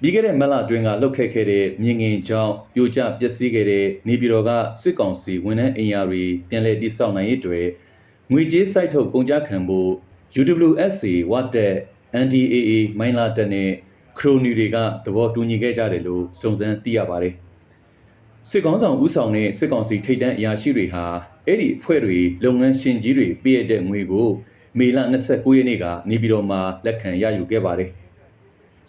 ပြီးခဲ့တဲ့မက်လအတွင်းကလှုပ်ခတ်ခဲ့တဲ့မြင်ငင်ကြောင့်ပြိုကျပျက်စီးခဲ့တဲ့နေပြည်တော်ကစစ်ကောင်စီဝန်ထမ်းအင်အားတွေပြန်လည်တိစောက်နိုင်ရေးအတွက်ငွေကြေးစိုက်ထုတ်ကုန်ကြခံဖို့ UWSA ဝတ်တက် NDAA မိုင်းလာတက်နဲ့ခရိုနီတွေကသဘောတူညီခဲ့ကြတယ်လို့စုံစမ်းသိရပါတယ်။စစ်ကောင်ဆောင်ဦးဆောင်တဲ့စစ်ကောင်စီထိပ်တန်းအရာရှိတွေဟာအဲ့ဒီအဖွဲ့တွေလုပ်ငန်းရှင်ကြီးတွေပြည့်တဲ့ငွေကိုမေလ29ရက်နေ့ကနေပြည်တော်မှာလက်ခံရယူခဲ့ပါတယ်။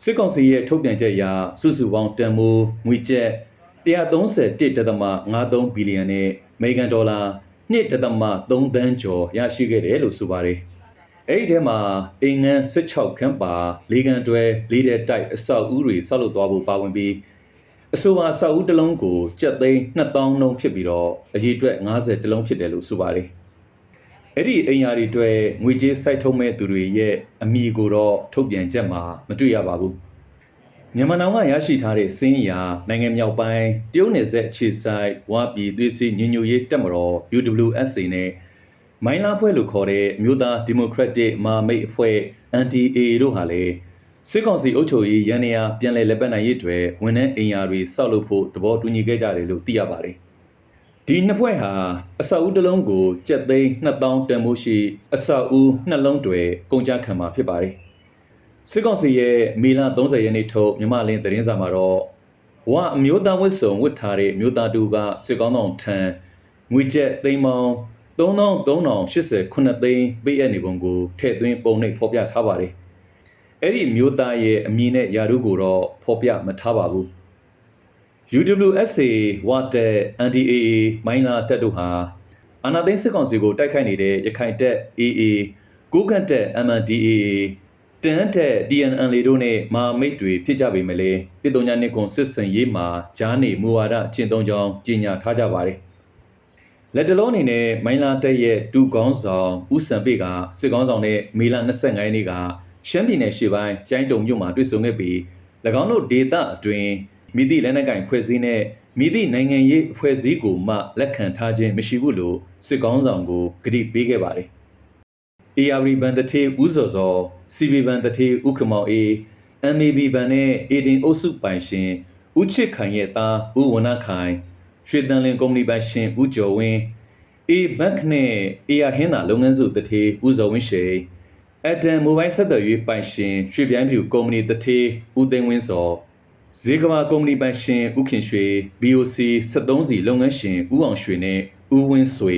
စစ်ကောင်စီရဲ့ထုတ်ပြန်ချက်အရစုစုပေါင်းတန်မိုးငွေကျပ်131.53ဘီလီယံနဲ့အမေရိကန်ဒေါ်လာ1.3သန်းကျော်ရရှိခဲ့တယ်လို့ဆိုပါတယ်။အဲ့ဒီထဲမှာအင်ငန်း16ခန်းပါ၄ခန်းတွဲ၄တဲ့တိုက်အဆောက်အဦတွေဆောက်လုပ်သွားဖို့ပါဝင်ပြီးအဆိုပါအဆောက်အဦတစ်လုံးကိုကျပ်သိန်း2000နှုန်းဖြစ်ပြီးတော့အရေအတွက်90တလုံးဖြစ်တယ်လို့ဆိုပါတယ်။ အဲ့ဒီအင်ယာတွေအတွက်ငွေကြေးစိုက်ထုတ်မဲ့သူတွေရဲ့အမိကိုတော့ထုတ်ပြန်ချက်မှာမတွေ့ရပါဘူး။မြန်မာနိုင်ငံကရရှိထားတဲ့စင်းရာနိုင်ငံမြောက်ပိုင်းတရုတ်နယ်စပ်အခြေဆိုင်ဝါပြည်သွေးစည်းညညရေးတက်မတော် UWSA နဲ့မိုင်းလာဖွဲ့လို့ခေါ်တဲ့မြို့သားဒီမိုကရက်တစ်မာမိတ်အဖွဲ့ NDA တို့ဟာလည်းစစ်ကောင်စီအုပ်ချုပ်ရေးရန်နေရာပြန်လည်လက်ပတ်နိုင်ရေးအတွက်ဝန်ထမ်းအင်အားတွေစောက်လုပ်ဖို့သဘောတူညီခဲ့ကြတယ်လို့သိရပါတယ်။ ဒီနှစ်ဖွဲ့ဟာအဆောက်အဦတစ်လုံးကိုကျပ်သိန်း2000တန်ဖိုးရှိအဆောက်အဦနှလုံးတွေကုန်ကြခံမှာဖြစ်ပါတယ်။စစ်ကောင်စီရဲ့မေလ30ရက်နေ့ထုတ်မြမလင်းသတင်းစာမှာတော့ဝအမျိုးသားဝတ်စုံဝတ်ထားတဲ့မျိုးသားတူကစစ်ကောင်းဆောင်ထံငွေကျပ်သိန်းပေါင်း3389သိန်းပေးအပ်နေပုံကိုထည့်သွင်းပုံနှိပ်ဖော်ပြထားပါတယ်။အဲ့ဒီမျိုးသားရဲ့အမည်နဲ့ယာရုကိုတော့ဖော်ပြမထားပါဘူး။ UWSA ဝတ်တဲ့ NDAA မိုင်းလာတက်တို့ဟာအာနာသိန်းစစ်ကောင်စီကိုတိုက်ခိုက်နေတဲ့ရခိုင်တပ် AA ကိုကန့်တပ် MNDAA တန်တက် DNN လေတို့နဲ့မာမိတ်တွေဖြစ်ကြပေမဲ့လည်းပြည်တော်ညာနှစ်ကွန်စစ်စင်ရေးမှာဂျားနေမူဝါဒကျင့်သုံးကြောင်းကြေညာထားကြပါတယ်။လက်တလုံးအနေနဲ့မိုင်းလာတက်ရဲ့တူကောင်းဆောင်ဦးစံပေကစစ်ကောင်းဆောင်နဲ့မေလ25ရက်နေ့ကရှမ်းပြည်နယ်ရှေ့ပိုင်းကျိုင်းတုံမြို့မှာတွေ့ဆုံခဲ့ပြီး၎င်းတို့ဒေသအတွင်း မိသည့်လက်နက်ကင်ဖွဲ့စည်းနဲ့မိသည့်နိုင်ငံရေးအဖွဲ့အစည်းကိုမှလက်ခံထားခြင်းမရှိဘူးလို့စစ်ကောင်းဆောင်ကိုကတိပေးခဲ့ပါတယ်။ ARV ဘန်တထေဦးစော်စော CB ဘန်တထေဦးခမောင်အေ MAB ဘန်နဲ့အေဒင်အုပ်စုပိုင်ရှင်ဦးချစ်ခိုင်ရဲ့သားဦးဝနခိုင်ရွှေတန်လင်ကုမ္ပဏီပိုင်ရှင်ဦးကျော်ဝင်း A Bank နဲ့ AR ဟင်းသာလုပ်ငန်းစုတထေဦးဇော်ဝင်းရှိအတန်မိုဘိုင်းဆက်သွယ်ရေးပိုင်ရှင်ရွှေပြိုင်းဖြူကုမ္ပဏီတထေဦးသိန်းဝင်းစော ဇေကမာကုမ္ပဏီပိုင်ရှင်ဦးခင်ရွှေ BOC 73စီလုပ်ငန်းရှင်ဦးအောင်ရွှေနဲ့ဦးဝင်းဆွေ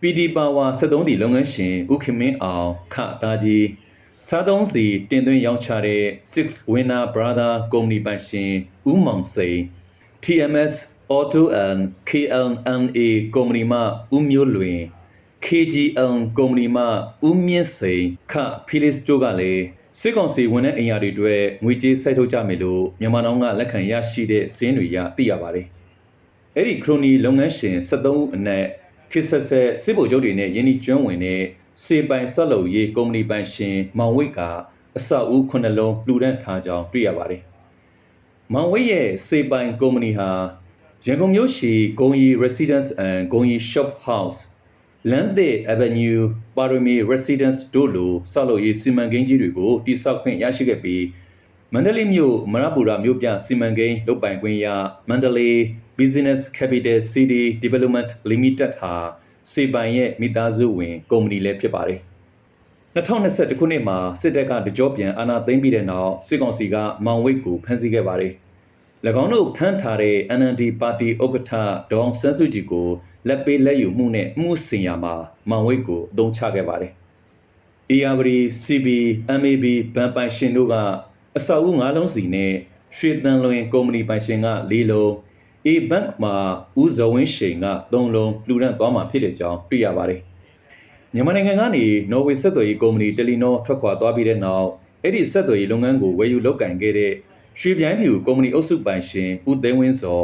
PD Power 73စီလုပ်ငန်းရှင်ဦးခင်မင်းအောင်ခသားကြီးစားသုံးစီတင်သွင်းရောင်းချတဲ့ Six Winner Brother ကုမ္ပဏီပိုင်ရှင်ဦးမောင်စိန် TMS Auto and KLNA ကုမ္ပဏီမှဦးမျိုးလွင် KGL ကုမ္ပဏီမှဦးမြင့်စိန်ခဖီလစ်တို့ကလည်း စစ်ကောင်စီဝန်ထမ်းအင်အားတွေအတွက်ငွေကြေးစိုက်ထုတ်ကြမယ်လို့မြန်မာနိုင်ငံကလက်ခံရရှိတဲ့စင်းတွေရသိရပါတယ်။အဲ့ဒီခရိုနီလုပ်ငန်းရှင်73ဦးအနက်ခေတ်ဆက်ဆက်စစ်ဗိုလ်ချုပ်တွေနဲ့ယင်းဒီကျွမ်းဝင်တဲ့စေပိုင်ဆက်လုပ်ရေးကုမ္ပဏီပိုင်ရှင်မောင်ဝိတ်ကအဆောက်အဦခုနှစ်လုံးလူဒန်းထားကြောင်းတွေ့ရပါတယ်။မောင်ဝိတ်ရဲ့စေပိုင်ကုမ္ပဏီဟာရန်ကုန်မြို့ရှိဂုံရီ Residence and ဂုံရီ Shop House လမ်းသစ် Avenue ပါရမီ Residence တို့လိုဆောက်လုပ်ရေးစီမံကိန်းကြီးတွေကိုတိစောက်ခွင့်ရရှိခဲ့ပြီးမန္တလေးမြို့မရပူရာမြို့ပြစီမံကိန်းလုပ်ပိုင်ခွင့်ရမန္တလေး Business Capital City Development Limited ဟာစေပိုင်ရဲ့မိသားစုဝင်ကုမ္ပဏီလည်းဖြစ်ပါတယ်2021ခုနှစ်မှာစစ်တပ်ကတကြောပြန်အာဏာသိမ်းပြီးတဲ့နောက်စစ်ကောင်စီကမောင်ဝိတ်ကိုဖမ်းဆီးခဲ့ပါတယ်၎ င်းတို့ဖမ်းထားတဲ့ NND ပါတီဥက္ကဋ္ဌဒေါအောင်ဆန်းစုကြည်ကိုလက်ပေးလက်ယူမှုနဲ့မှုစင်ရမှာမောင်ဝိတ်ကိုအသုံးချခဲ့ပါတယ်။ ARB CB MAB ဘဏ်ပိုင်ရှင်တို့ကအဆောက်အဦ၅လုံးစီနဲ့ရွှေတန်လွင်ကုမ္ပဏီပိုင်ရှင်က၄လုံး A Bank မှာဦးဇဝင်းရှိန်က၃လုံးလှူဒန်းသွားမှာဖြစ်တဲ့အကြောင်းသိရပါတယ်။မြန်မာနိုင်ငံကနေနော်ဝေဆက်သွယ်ရေးကုမ္ပဏီတယ်လီနောထွက်ခွာသွားပြီးတဲ့နောက်အဲ့ဒီဆက်သွယ်ရေးလုပ်ငန်းကိုဝယ်ယူလုပ်ကင်ခဲ့တဲ့ ရွှေပြိုင်းဖြူကုမ္ပဏီအုပ်စုပိုင်ရှင်ဦးသိန်းဝင်းစော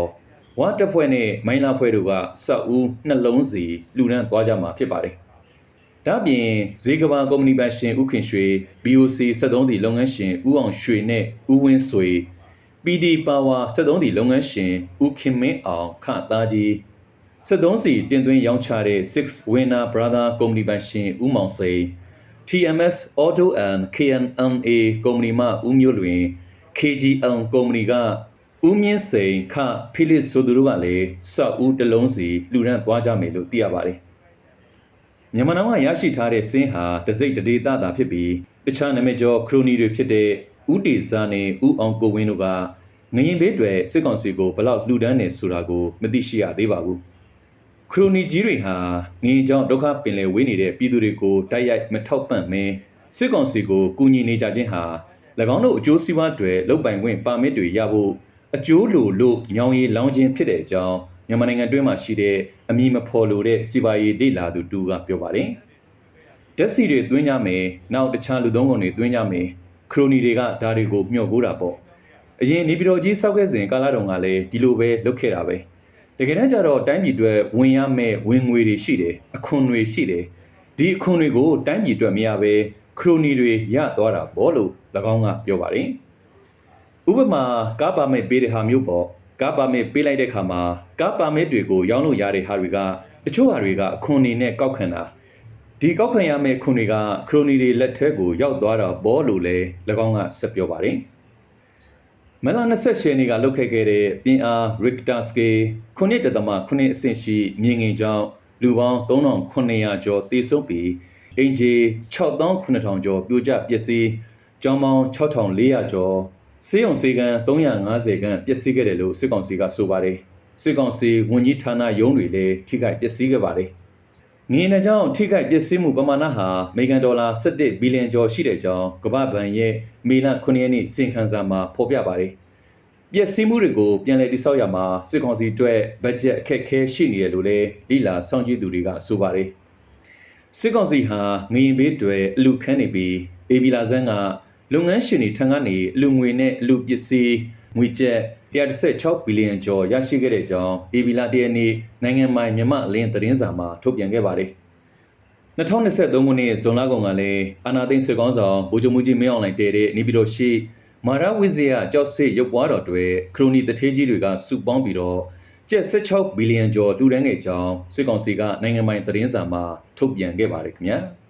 ဝါတပ်ဖွဲ့နဲ့မိုင်းလာဖွဲ့တို့ကစောက်ဦးနှလုံးစီလူဒန်းသွားကြမှာဖြစ်ပါတယ်။ဒါ့အပြင်ဇေကဘာကုမ္ပဏီပိုင်ရှင်ဦးခင်ရွှေ BOC 73တီလုပ်ငန်းရှင်ဦးအောင်ရွှေနဲ့ဦးဝင်းဆွေ PD Power 73တီလုပ်ငန်းရှင်ဦးခင်မင်းအောင်ခသားကြီး73စီတင်သွင်းရောင်းချတဲ့ Six Winner Brother ကုမ္ပဏီပိုင်ရှင်ဦးမောင်စိန် TMS Auto and KNNA ကုမ္ပဏီမှဦးမျိုးလွင် KGL ကုမ္ပဏီကဦးမြင့်စိန်ခဖိလစ်ဆိုသူတို့ကလည်းစောက်ဦးတစ်လုံးစီလူရန်သွားကြမယ်လို့သိရပါတယ်။မြန်မာနိုင်ငံရရှိထားတဲ့စင်းဟာတစိမ့်တဒေသသာဖြစ်ပြီးတခြားနာမည်ကျော်ခရိုနီတွေဖြစ်တဲ့ဦးတေဇာနဲ့ဦးအောင်ကိုဝင်းတို့ကငရင်ဘေးတွေစစ်ကောင်စီကိုဘလောက်လှူဒန်းနေဆိုတာကိုမသိရှိရသေးပါဘူး။ခရိုနီကြီးတွေဟာငင်းကြောင့်ဒုက္ခပင်လယ်ဝေးနေတဲ့ပြည်သူတွေကိုတိုက်ရိုက်မထောက်ပံ့မင်းစစ်ကောင်စီကိုကူညီနေကြခြင်းဟာ၎ င်းတို့အကျိုးစီးပွားတွေလုတ်ပိုင်ခွင့်ပါမစ်တွေရဖို့အကျိုးလိုလို့ညောင်ရည်လောင်းခြင်းဖြစ်တဲ့အကြောင်းမြန်မာနိုင်ငံတွင်းမှာရှိတဲ့အမည်မဖော်လိုတဲ့စီပါရီဒေလာသူတူကပြောပါတယ်။တက်စီတွေသွင်းကြမယ်နောက်တခြားလူသုံးကုန်တွေသွင်းကြမယ်ခရိုနီတွေကဒါတွေကိုမျှော်ကိုးတာပေါ့အရင်နေပြည်တော်ကြီးစောက်ခဲ့စဉ်ကာလတုန်းကလည်းဒီလိုပဲလုပ်ခဲ့တာပဲ။တကယ်တမ်းကျတော့တိုင်းပြည်အတွက်ဝင်ရမယ့်ဝင်ငွေတွေရှိတယ်အခွန်တွေရှိတယ်ဒီအခွန်တွေကိုတိုင်းပြည်အတွက်မရဘဲ ခရိုနီတွေရသွားတာပေါ့လို့၎င်းကပြောပါတယ်ဥပမာကားပါမစ်ပေးတဲ့ဟာမျိုးပေါ့ကားပါမစ်ပေးလိုက်တဲ့ခါမှာကားပါမစ်တွေကိုရောင်းလို့ရတဲ့ဟာတွေကတချို့ဟာတွေကအခွန်နေနဲ့ကောက်ခံတာဒီကောက်ခံရမယ့်ခွန်တွေကခရိုနီတွေလက်ထဲကိုရောက်သွားတာပေါ့လို့လည်း၎င်းကဆက်ပြောပါတယ်မလ28ရက်နေ့ကလုတ်ခဲ့ခဲ့တဲ့ပြင်အား Richter scale 9.9အဆင့်ရှိမြင်ငင်ကြောင့်လူပေါင်း3900ကျော်သေဆုံးပြီး အင်ဂျီ6900ကျော်ပြိုကျပျက်စီးကျောင်းပေါင်း6400ကျော်စေယုံစေကန်350ခန့်ပျက်စီးခဲ့တယ်လို့စစ်ကောင်စီကဆိုပါတယ်စစ်ကောင်စီဝန်ကြီးဌာနရုံးတွေလည်းထိခိုက်ပျက်စီးခဲ့ပါတယ်ငင်းတဲ့ကြောင့်ထိခိုက်ပျက်စီးမှုပမာဏဟာအမေရိကန်ဒေါ်လာ17ဘီလီယံကျော်ရှိတဲ့ကြောင်းကမ္ဘာ့ဘဏ်ရဲ့မေလ9ရက်နေ့စီရင်ခံစာမှာဖော်ပြပါတယ်။ပျက်စီးမှုတွေကိုပြန်လည်တိစောက်ရမှာစစ်ကောင်စီအတွက်ဘတ်ဂျက်အခက်အခဲရှိနေတယ်လို့လည်းလိလာစောင့်ကြည့်သူတွေကဆိုပါတယ်။ စစ်ကောင်စီဟာငရင်ဘေးတွေအလူခန်းနေပြီးအေဘီလာဇန်ကလုပ်ငန်းရှင်တွေထံကနေအလူငွေနဲ့အလူပစ္စည်းငွေကျပ်116ဘီလီယံကျော်ရရှိခဲ့တဲ့ကြောင်းအေဘီလာတရနေ့နိုင်ငံပိုင်မြန်မာအလင်းသတင်းစာမှာထုတ်ပြန်ခဲ့ပါတယ်။2023ခုနှစ်ဇွန်လကုန်ကလည်းအာနာသိန်းစစ်ကောင်းဆောင်ဗိုလ်ချုပ်မှုကြီးမင်းအောင်လှိုင်တည်တဲ့နေပြည်တော်ရှိမာရဝိဇယကြောက်စစ်ရုပ်ပွားတော်တွေခရိုနီတထေးကြီးတွေကစုပေါင်းပြီးတော့ ကျပ်16ဘီလီယံကျော်လှူဒန်းခဲ့ကြောင်းစစ်ကောင်စီကနိုင်ငံပိုင်သတင်းစာမှာထုတ်ပြန်ခဲ့ပါတယ်ခင်ဗျာ။